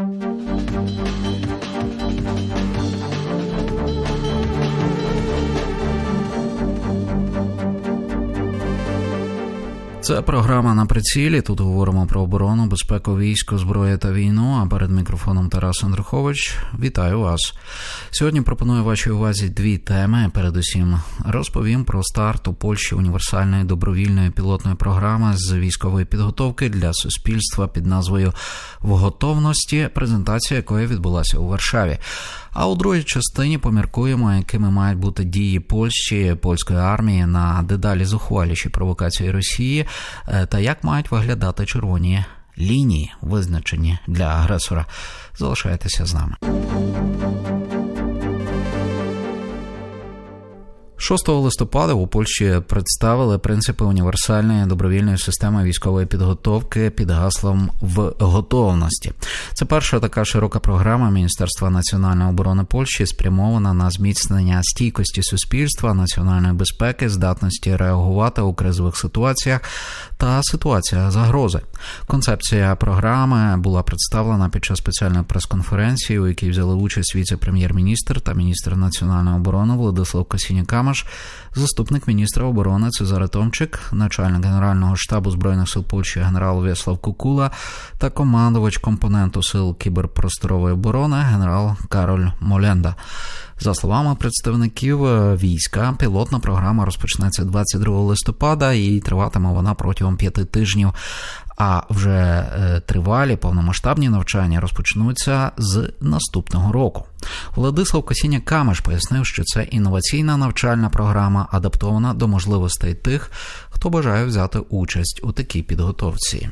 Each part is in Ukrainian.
Música Це програма на прицілі. Тут говоримо про оборону, безпеку, військо, зброю та війну. А перед мікрофоном Тарас Андрухович. Вітаю вас. Сьогодні пропоную вашій увазі дві теми. Передусім розповім про старт у Польщі універсальної добровільної пілотної програми з військової підготовки для суспільства під назвою В готовності, презентація якої відбулася у Варшаві. А у другій частині поміркуємо, якими мають бути дії Польщі, польської армії на дедалі зухваліші провокації Росії, е, та як мають виглядати червоні лінії, визначені для агресора. Залишайтеся з нами. 6 листопада у Польщі представили принципи універсальної добровільної системи військової підготовки під гаслом в готовності. Це перша така широка програма Міністерства національної оборони Польщі, спрямована на зміцнення стійкості суспільства, національної безпеки, здатності реагувати у кризових ситуаціях та ситуаціях загрози. Концепція програми була представлена під час спеціальної прес-конференції, у якій взяли участь віце-прем'єр-міністр та міністр національної оборони Владислав Косінікамаш, заступник міністра оборони Цезаре Томчик, начальник генерального штабу збройних сил Польщі генерал В'яслав Кукула та командувач компоненту сил кіберпросторової оборони генерал Кароль Моленда. За словами представників е, війська, пілотна програма розпочнеться 22 листопада і триватиме вона протягом п'яти тижнів. А вже е, тривалі повномасштабні навчання розпочнуться з наступного року. Владислав Косіня Камеш пояснив, що це інноваційна навчальна програма, адаптована до можливостей тих, хто бажає взяти участь у такій підготовці.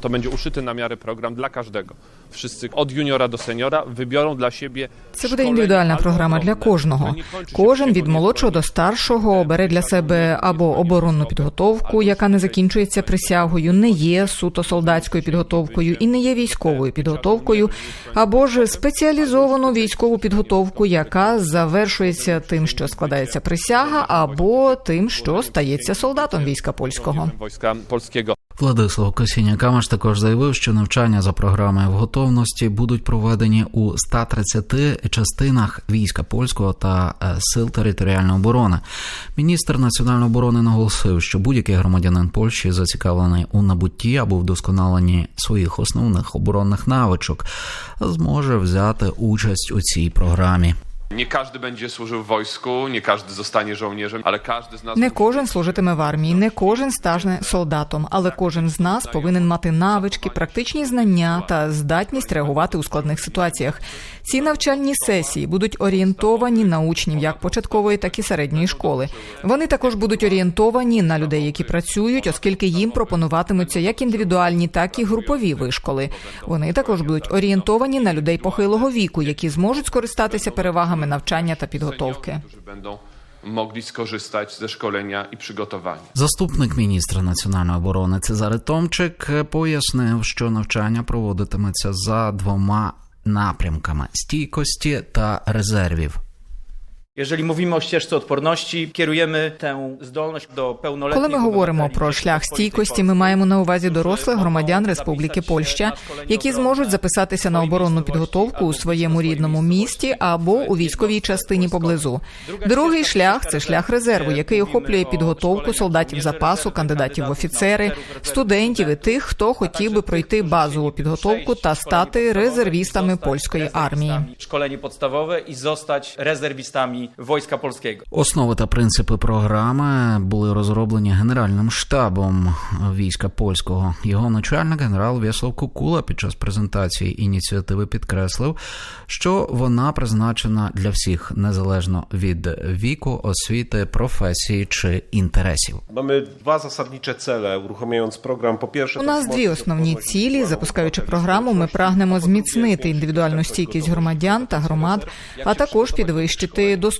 To będzie uszyty na miarę program dla każdego. Wszyscy od juniora do seniora wybiorą dla siebie. Це буде індивідуальна програма для кожного. Кожен від молодшого до старшого обере для себе або оборонну підготовку, яка не закінчується присягою, не є суто солдатською підготовкою і не є військовою підготовкою, або ж спеціалізовану військову підготовку, яка завершується тим, що складається присяга, або тим, що стається солдатом війська польського. wojska polskiego. Владислав Косіня Камаш також заявив, що навчання за програмою в готовності будуть проведені у 130 частинах війська польського та е, сил територіальної оборони. Міністр національної оборони наголосив, що будь-який громадянин Польщі зацікавлений у набутті або вдосконаленні своїх основних оборонних навичок, зможе взяти участь у цій програмі. Nie każdy będzie służył w wojsku, nie każdy zostanie żołnierzem, ale każdy z nas. Не кожен служитиме в армії, не кожен стане солдатом, але кожен з нас повинен мати навички, практичні знання та здатність реагувати у складних ситуаціях. Ці навчальні сесії будуть орієнтовані на учнів як початкової, так і середньої школи. Вони також будуть орієнтовані на людей, які працюють, оскільки їм пропонуватимуться як індивідуальні, так і групові вишколи. Вони також будуть орієнтовані на людей похилого віку, які зможуть скористатися перевагами навчання та підготовки. Могли скористати зі школення і приготування. Заступник міністра національної оборони Цезари Томчик пояснив, що навчання проводитиметься за двома напрямками стійкості та резервів. Jeżeli mówimy o ścieżce odporności, kierujemy tę zdolność do pełnoletniej Коли ми говоримо про шлях стійкості, ми маємо на увазі дорослих громадян Республіки Польща, які зможуть записатися на оборонну підготовку у своєму рідному місті або у військовій частині поблизу. Другий шлях це шлях резерву, який охоплює підготовку солдатів запасу, кандидатів в офіцери, студентів і тих, хто хотів би пройти базову підготовку та стати резервістами польської армії. Szkolenie podstawowe i zostać rezerwistami Wojska Polskiego. Основи та принципи програми були розроблені Генеральним штабом війська польського. Його начальник генерал В'яслав Кукула під час презентації ініціативи підкреслив, що вона призначена для всіх незалежно від віку, освіти, професії чи інтересів. Mamy dwa zasadnicze cele, uruchamiając program. Po pierwsze, У нас дві основні цілі. Запускаючи програму, ми прагнемо зміцнити індивідуальну стійкість громадян та громад, а також підвищити доступність,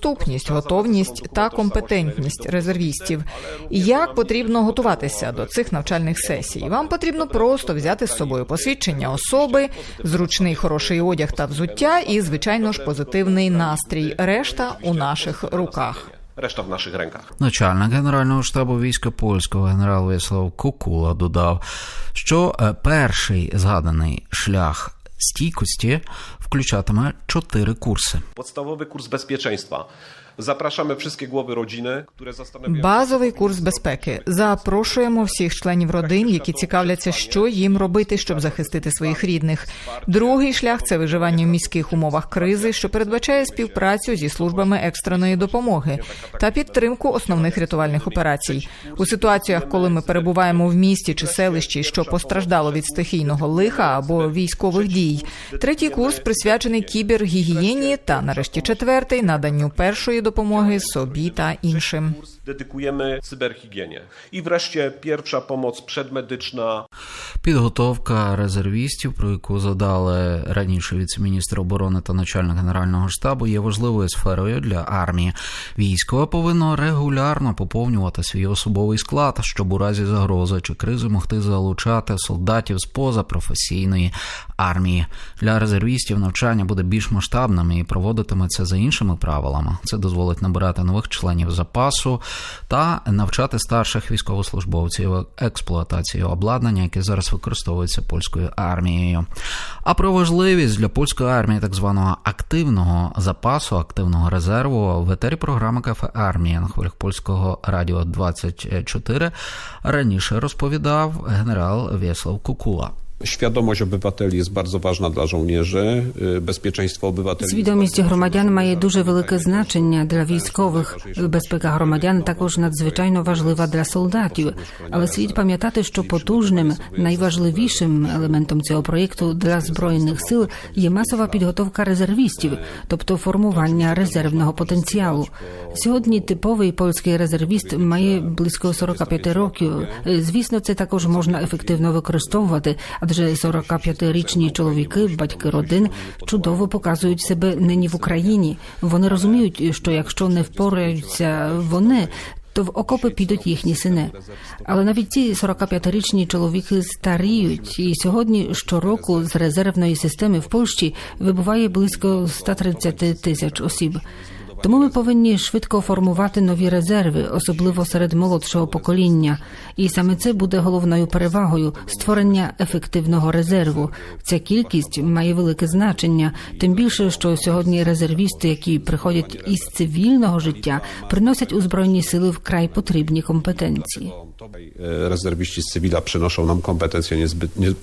готовність та компетентність резервістів. Як потрібно готуватися до цих навчальних сесій? Вам потрібно просто взяти з собою посвідчення особи, зручний хороший одяг та взуття, і звичайно ж позитивний настрій. Решта у наших руках. Reszta w naszych rękach. Начальник генерального штабу війська польського генерал В'яслав Кукула додав, що е, перший згаданий шлях стійкості включатиме чотири курси. Podstawowy kurs bezpieczeństwa. Zapraszamy wszystkie głowy rodziny, które zastanawiają Базовий курс безпеки. Запрошуємо всіх членів родин, які цікавляться, що їм робити, щоб захистити своїх рідних. Другий шлях це виживання в міських умовах кризи, що передбачає співпрацю зі службами екстреної допомоги та підтримку основних рятувальних операцій. У ситуаціях, коли ми перебуваємо в місті чи селищі, що постраждало від стихійного лиха або військових дій. Третій курс присвячений кібергігієні та нарешті четвертий наданню першої допомоги собі та іншим. dedykujemy cyberhigienie. I wreszcie pierwsza pomoc przedmedyczna. Підготовка резервістів, про яку задали раніше віцеміністр оборони та начальник генерального штабу, є важливою сферою для армії. Військо повинно регулярно поповнювати свій особовий склад, щоб у разі загрози чи кризи могти залучати солдатів з поза професійної армії. Для резервістів навчання буде більш масштабним і проводитиметься за іншими правилами. Це дозволить набирати нових членів запасу та навчати старших військовослужбовців експлуатації обладнання, яке зараз використовується польською армією. А про важливість для польської армії так званого активного запасу, активного резерву в етері програми Кафе Армія на хвилях польського радіо 24 раніше розповідав генерал Вєслав Кукула. Świadomość obywateli jest bardzo ważna dla żołnierzy, bezpieczeństwo obywateli. Свідомість громадян має дуже велике значення для військових. Безпека громадян також надзвичайно важлива для солдатів. Але слід пам'ятати, що потужним найважливішим елементом цього проєкту для збройних сил є масова підготовка резервістів, тобто формування резервного потенціалу. Сьогодні типовий польський резервіст має близько 45 років. Звісно, це також можна ефективно використовувати, адже 45-річні чоловіки, батьки родин, чудово показують себе нині в Україні. Вони розуміють, що якщо не впораються вони. То в окопи підуть їхні сини. Але навіть ці 45-річні чоловіки старіють, і сьогодні щороку з резервної системи в Польщі вибуває близько 130 тисяч осіб. Тому ми повинні швидко формувати нові резерви, особливо серед молодшого покоління. І саме це буде головною перевагою створення ефективного резерву. Ця кількість має велике значення, тим більше, що сьогодні резервісти, які приходять із цивільного життя, приносять у збройні сили вкрай потрібні компетенції. Rezerwiści z cywila przynoszą nam kompetencje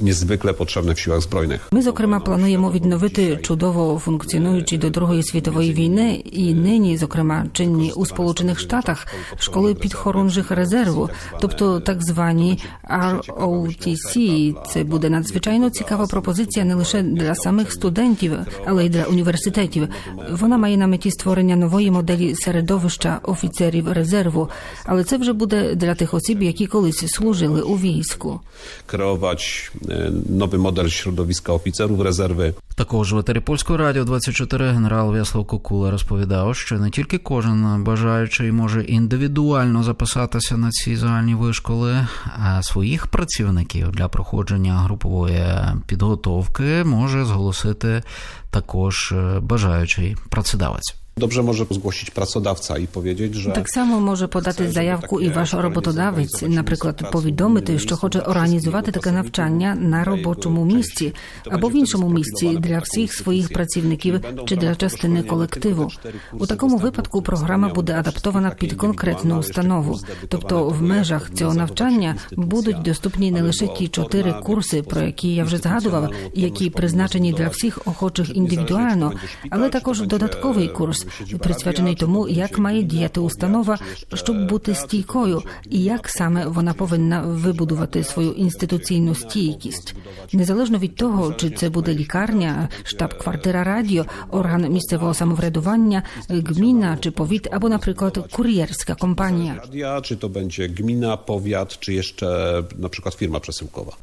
niezwykle potrzebne w siłach zbrojnych. Ми, зокрема, плануємо відновити чудово функціонуючі до Другої світової війни і нині, зокрема, чинні у Сполучених Штатах школи підхорунжих резерву, тобто так звані ROTC. Це буде надзвичайно цікава пропозиція не лише для самих студентів, але й для університетів. Вона має на меті створення нової моделі середовища офіцерів резерву, але це вже буде для тих осіб, які колись служили у війську. Kreować y, nowy model środowiska oficerów rezerwy. Також в етері польського радіо 24 генерал В'яслав Кукула розповідав, що не тільки кожен бажаючий може індивідуально записатися на ці загальні вишколи, а своїх працівників для проходження групової підготовки може зголосити також е, бажаючий працедавець. Dobrze może zgłosić pracodawca i powiedzieć, że Так само може подати заявку і ваш роботодавець, наприклад, повідомити, що хоче організувати таке навчання на робочому місці або в іншому місці для всіх своїх працівників чи для частини колективу. У такому випадку програма буде адаптована під конкретну установу. Тобто, в межах цього навчання будуть доступні не лише ті чотири курси, про які я вже згадував, які призначені для всіх охочих індивідуально, але також додатковий курс, присвячений тому, як має діяти установа, щоб бути стійкою, і як саме вона повинна вибудувати свою інституційну стійкість, незалежно від того, чи це буде лікарня, штаб-квартира радіо, орган місцевого самоврядування, гміна чи повіт, або, наприклад, кур'єрська компанія. radia, czy to będzie gmina, powiat, czy jeszcze na przykład firma przesyłkowa.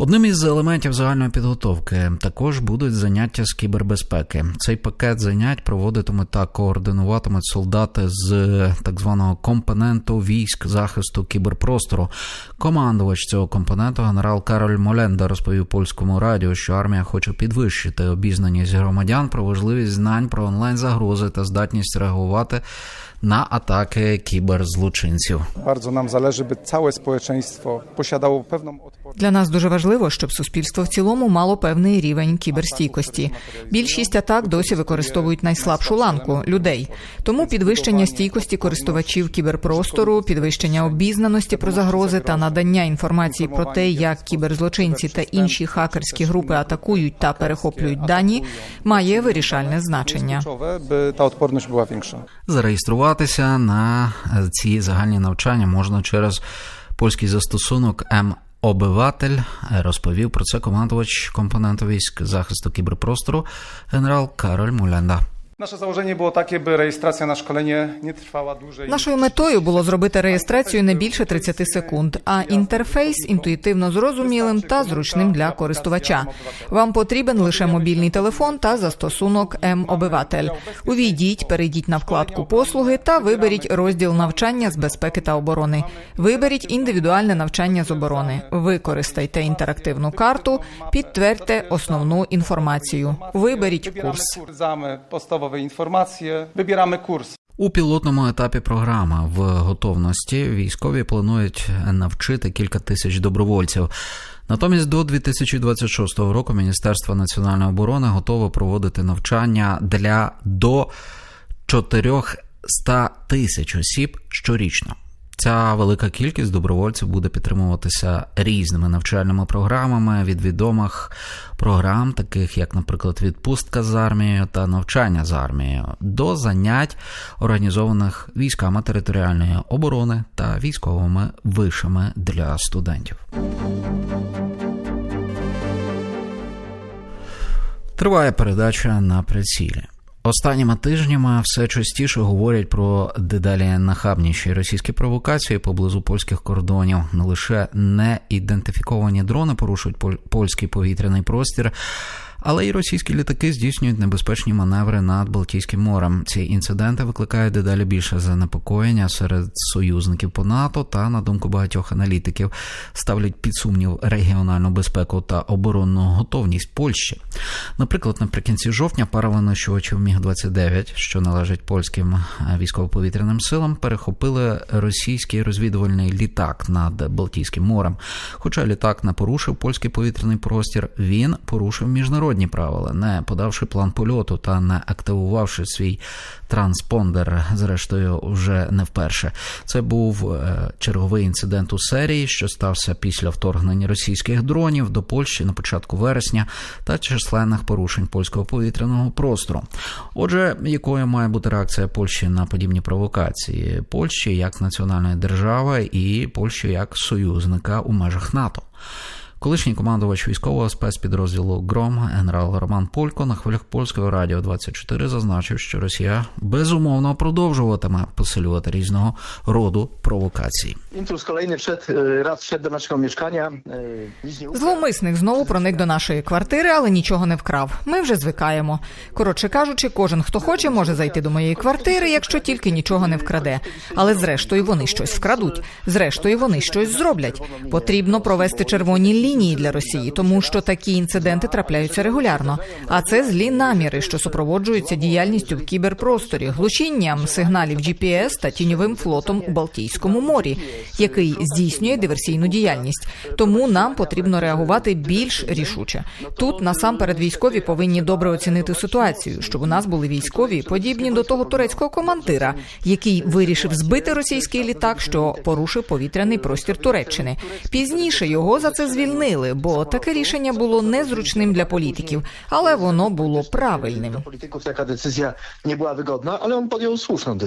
Одним із елементів загальної підготовки також будуть заняття з кібербезпеки. Цей пакет занять проводитимуть та координуватимуть солдати з так званого компоненту військ захисту кіберпростору. Командувач цього компоненту генерал Кароль Моленда розповів польському радіо, що армія хоче підвищити обізнаність громадян про важливість знань про онлайн загрози та здатність реагувати на атаки кіберзлочинців. Bardzo nam zależy, by całe społeczeństwo posiadało pewną odporność. Для нас дуже важливо. щоб суспільство в цілому мало певний рівень кіберстійкості. Більшість атак досі використовують найслабшу ланку людей. Тому підвищення стійкості користувачів кіберпростору, підвищення обізнаності про загрози та надання інформації про те, як кіберзлочинці та інші хакерські групи атакують та перехоплюють дані, має вирішальне значення. kluczowe, Зареєструватися на е, ці загальні навчання можна через польський застосунок М-Обиватель. Е, Розповів про це командувач компоненту військ захисту кіберпростору генерал Кароль Муленда. Nasze założenie było takie, by rejestracja na szkolenie nie trwała dłużej. Нашою метою було зробити реєстрацію не більше 30 секунд, а інтерфейс інтуїтивно зрозумілим та зручним для користувача. Вам потрібен лише мобільний телефон та застосунок М-Обиватель. Увійдіть, перейдіть на вкладку послуги та виберіть розділ навчання з безпеки та оборони. Виберіть індивідуальне навчання з оборони. Використайте інтерактивну карту, підтвердьте основну інформацію. Виберіть курс. Podstawowe informacje, wybieramy kurs. У пілотному етапі програми в готовності військові планують навчити кілька тисяч добровольців. Натомість до 2026 року Міністерство національної оборони готове проводити навчання для до 400 тисяч осіб щорічно. Ця велика кількість добровольців буде підтримуватися різними навчальними програмами від відомих програм, таких як, наприклад, відпустка з армією та навчання з армією, до занять, організованих військами територіальної оборони та військовими вишами для студентів. Триває передача на прицілі. Останніми тижнями все частіше говорять про дедалі нахабніші російські провокації поблизу польських кордонів. Не лише неідентифіковані дрони порушують поль- польський повітряний простір. Але й російські літаки здійснюють небезпечні маневри над Балтійським морем. Ці інциденти викликають дедалі більше занепокоєння серед союзників по НАТО та, на думку багатьох аналітиків, ставлять під сумнів регіональну безпеку та оборонну готовність Польщі. Наприклад, наприкінці жовтня пара винищувачів Міг 29 що належить польським військово-повітряним силам, перехопили російський розвідувальний літак над Балтійським морем. Хоча літак не порушив польський повітряний простір, він порушив міжнародні правила, не подавши план польоту та не активувавши свій транспондер. Зрештою, вже не вперше. Це був е, черговий інцидент у серії, що стався після вторгнення російських дронів до Польщі на початку вересня та численних порушень польського повітряного простору. Отже, якою має бути реакція Польщі на подібні провокації? Польщі як національної держави і Польщі як союзника у межах НАТО. Колишній командувач військового спецпідрозділу Гром генерал Роман Полько на хвилях польського радіо 24 зазначив, що Росія безумовно продовжуватиме посилювати різного роду провокації. Nie ukradł. Зловмисник знову проник до нашої квартири, але нічого не вкрав. Ми вже звикаємо. Коротше кажучи, кожен, хто хоче, може зайти до моєї квартири, якщо тільки нічого не вкраде. Але зрештою вони щось вкрадуть. Зрештою, вони щось зроблять. Потрібно провести червоні лінії для Росії, тому що такі інциденти трапляються регулярно. А це злі наміри, що супроводжуються діяльністю в кіберпросторі, глушінням сигналів GPS та тіньовим флотом у Балтійському морі, який здійснює диверсійну діяльність. Тому нам потрібно реагувати більш рішуче. Тут насамперед військові повинні добре оцінити ситуацію, щоб у нас були військові, подібні до того турецького командира, який вирішив збити російський літак, що порушив повітряний простір Туреччини. Пізніше його за це звільнили, бо таке рішення було незручним для політиків, але воно було правильним. Dla polityków taka decyzja nie była wygodna, ale on podjął słuszną.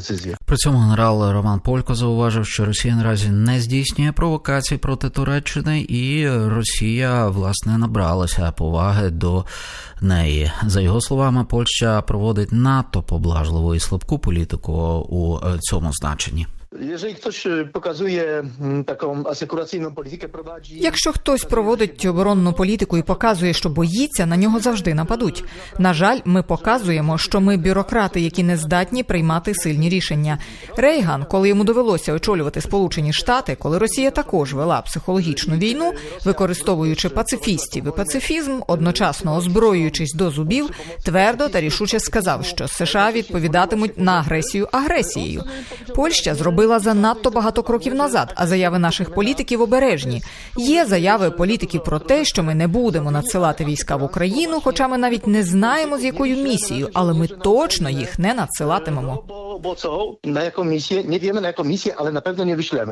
При цьому генерал Роман Полько зауважив, що Росія наразі не здійснює провокації проти Туреччини, і Росія власне набралася поваги до неї. За його словами, Польща проводить надто поблажливу і слабку політику у цьому значенні. Jeżeli ktoś e, pokazuje mm, taką asekuracyjną politykę, prowadzi... Якщо хтось проводить оборонну політику і показує, що боїться, на нього завжди нападуть. На жаль, ми показуємо, що ми бюрократи, які не здатні приймати сильні рішення. Рейган, коли йому довелося очолювати Сполучені Штати, коли Росія також вела психологічну війну, використовуючи пацифістів і пацифізм, одночасно озброюючись до зубів, твердо та рішуче сказав, що США відповідатимуть на агресію агресією. Польща зробила занадто багато кроків назад, а заяви наших політиків обережні. Є заяви політиків про те, що ми не будемо надсилати війська в Україну, хоча ми навіть не знаємо з якою місією, але ми точно їх не надсилатимемо. Co? Na jaką misję? Nie wiemy na jaką misję, ale na pewno.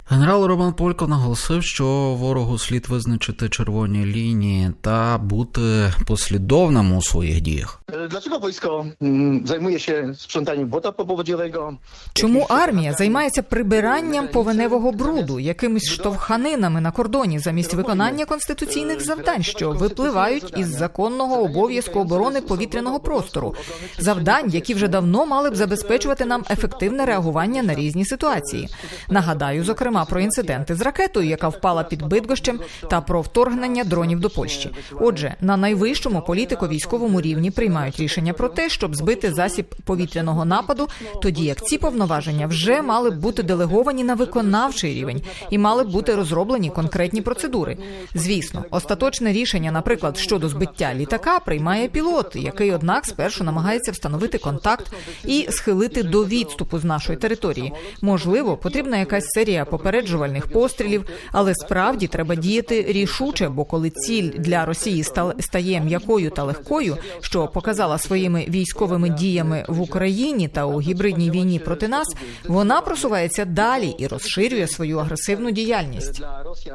Генерал Роман Полько наголосив, що ворогу слід визначити червоні лінії та бути послідовним у своїх діях. Dlaczego wojsko mm, zajmuje się sprzątaniem błota powodziowego? Чому армія займається прибиранням повеневого бруду, якимись штовханинами на кордоні замість виконання конституційних завдань, що випливають із законного обов'язку оборони повітряного простору, завдань, які вже давно мали б забезпечувати нам ефективне реагування на різні ситуації. Нагадаю, зокрема, про інциденти з ракетою, яка впала під Бидгощем, та про вторгнення дронів до Польщі. Отже, на найвищому політико-військовому рівні приймають рішення про те, щоб збити засіб повітряного нападу, тоді як ці повноваження вже мали б бути делеговані на виконавчий рівень і мали б бути розроблені конкретні процедури. Звісно, остаточне рішення, наприклад, щодо збиття літака, приймає пілот, який, однак, спершу намагається встановити контакт і схилити до відступу з нашої території. Можливо, потрібна якась серія попереджувальних пострілів, але справді треба діяти рішуче, бо коли ціль для Росії стає м'якою та легкою, що показала своїми військовими діями в Україні та у гібридній війні проти нас, вона просувається далі і розширює свою агресивну діяльність.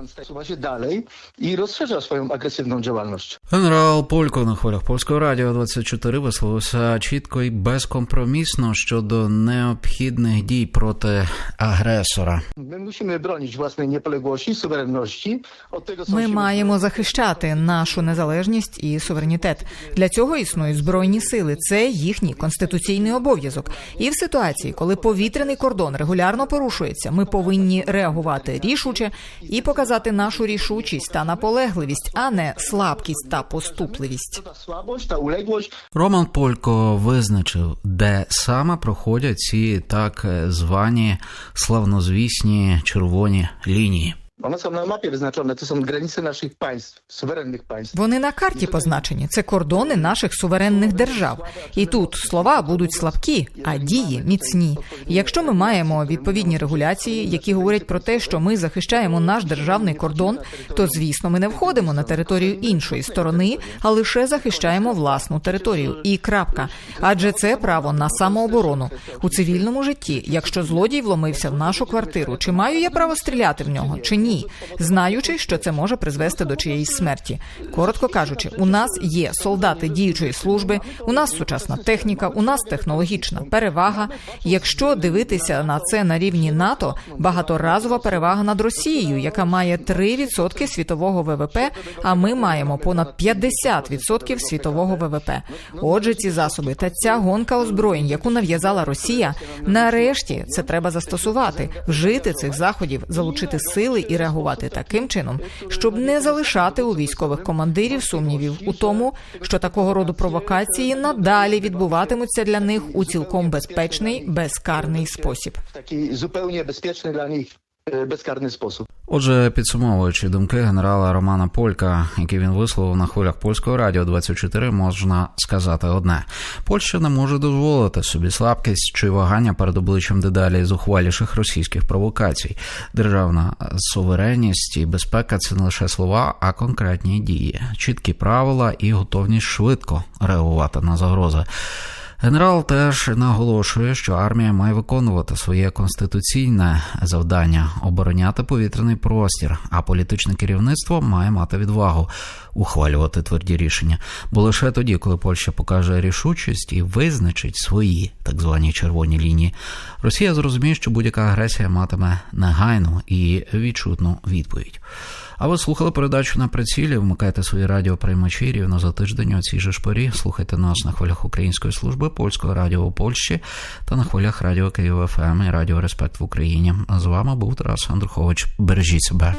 Stasuwa się dalej i rozszerza swoją. Генерал Полько на хвилях польського радіо 24 висловився чітко і безкомпромісно щодо необхідних дій проти агресора. My musimy bronić własnej niepodległości, suwerenności. Od Ми маємо захищати нашу незалежність і суверенітет. Для цього існують збройні сили. Це їхній конституційний обов'язок. І в ситуації, коли повітряний кордон регулярно порушується, ми повинні реагувати рішуче і показати нашу рішучість та наполегливість, а не слабкість та поступливість. Роман Полько визначив, де саме проходять ці так звані славнозвісні червоні лінії. One są na mapie wyznaczone, to są granice naszych państw, suwerennych państw. Вони на карті позначені. Це кордони наших суверенних держав. І тут слова будуть слабкі, а дії міцні. Якщо ми маємо відповідні регуляції, які говорять про те, що ми захищаємо наш державний кордон, то звісно ми не входимо на територію іншої сторони, а лише захищаємо власну територію. І крапка. Адже це право на самооборону у цивільному житті. Якщо злодій вломився в нашу квартиру, чи маю я право стріляти в нього, чи ні, знаючи, що це може призвести до чиєїсь смерті. Коротко кажучи, у нас є солдати діючої служби, у нас сучасна техніка, у нас технологічна перевага. Якщо дивитися на це на рівні НАТО, багаторазова перевага над Росією, яка має 3% світового ВВП, а ми маємо понад 50% світового ВВП. Отже, ці засоби та ця гонка озброєнь, яку нав'язала Росія, нарешті це треба застосувати, вжити цих заходів, залучити сили і реагувати таким чином, щоб не залишати у військових командирів сумнівів у тому, що такого роду провокації надалі відбуватимуться для них у цілком безпечний, безкарний спосіб. Такий taki безпечний для dla e, bezkarny sposób. Отже, підсумовуючи думки генерала Романа Полька, які він висловив на хвилях польського радіо 24, можна сказати одне: Польща не може дозволити собі слабкість чи вагання перед обличчям дедалі зухваліших російських провокацій. Державна суверенність і безпека це не лише слова, а конкретні дії, чіткі правила і готовність швидко реагувати на загрози. Генерал теж наголошує, що армія має виконувати своє конституційне завдання обороняти повітряний простір, а політичне керівництво має мати відвагу ухвалювати тверді рішення. Бо лише тоді, коли Польща покаже рішучість і визначить свої так звані червоні лінії, Росія зрозуміє, що будь-яка агресія матиме негайну і відчутну відповідь. А ви слухали передачу на прицілі? Вмикайте свої радіоприймачі рівно за тиждень у цій же ж порі. Слухайте нас на хвилях Української служби польського радіо у Польщі та на хвилях радіо Київ ФМ і Радіо Респект в Україні. А з вами був Тарас Андрухович. Бережіть себе.